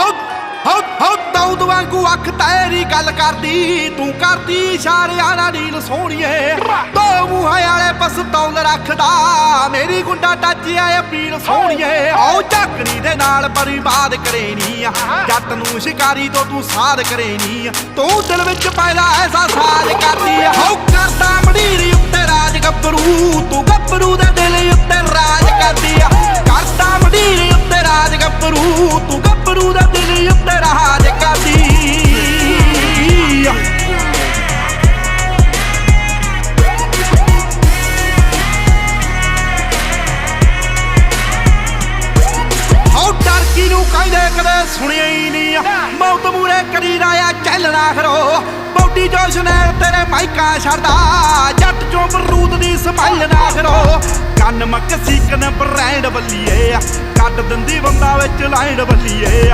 ਹਉ ਹਉ ਹਉ ਦੌਦ ਵਾਂਗੂ ਅੱਖ ਤੇਰੀ ਗੱਲ ਕਰਦੀ, ਤੂੰ ਕਰਦੀ ਇਸ਼ਾਰਿਆਂ ਨਾਲ ਨੀਲ ਸੋਹਣੀਏ। ਦੋ ਮੂੰਹਾਂ ਵਾਲੇ ਪਸਤੌਲ ਰੱਖਦਾ, ਮੇਰੀ ਗੁੰਡਾ ਟੱਚ ਆਏ ਅਪੀਲ ਸੋਹਣੀਏ। ਆਉ ਝੱਕਣੀ ਦੇ ਨਾਲ ਬਰਬਾਦ ਕਰੇਨੀ ਆ, ਜੱਟ ਨੂੰ ਸ਼ਿਕਾਰੀ ਤੋਂ ਤੂੰ ਸਾਧ ਕਰੇਨੀ ਆ। ਤੂੰ ਦਿਲ ਵਿੱਚ ਪੈਦਾ ਐਸਾ ਸਾਧ ਕਰਦੀ ਹਉ, ਕਰਦਾ ਮੜੀਰੀ ਉੱਤੇ ਰਾਜ ਗੱਭਰੂ ਹਉ ਟਰਕੀ ਨੂੰ ਕਹਿੰਦੇ ਕਦੇ ਸੁਣਿਆ ਹੀ ਨਹੀਂ। ਮੌਤ ਮੂਰੇ ਕਰੀ ਰਾਇਆ ਚੱਲਣਾ ਖਰੋ ਬੌਡੀ ਜੋਸ਼ ਨੇ ਤੇਰੇ ਮਾਈਕਾ ਛੱਡਦਾ। ਜੱਟ ਚੋਂ ਬਰੂਦ ਦੀ ਸਮਾਈਲ ਨਾ ਖਰੋ ਕੰਨ ਮੱਕ ਸੀਕਨ ਬ੍ਰਾਂਡ ਬੱਲੀਏ ਕੱਢ ਦਿੰਦੀ ਬੰਦਾ ਵਿੱਚ ਲਾਈਨ ਬੱਲੀਏ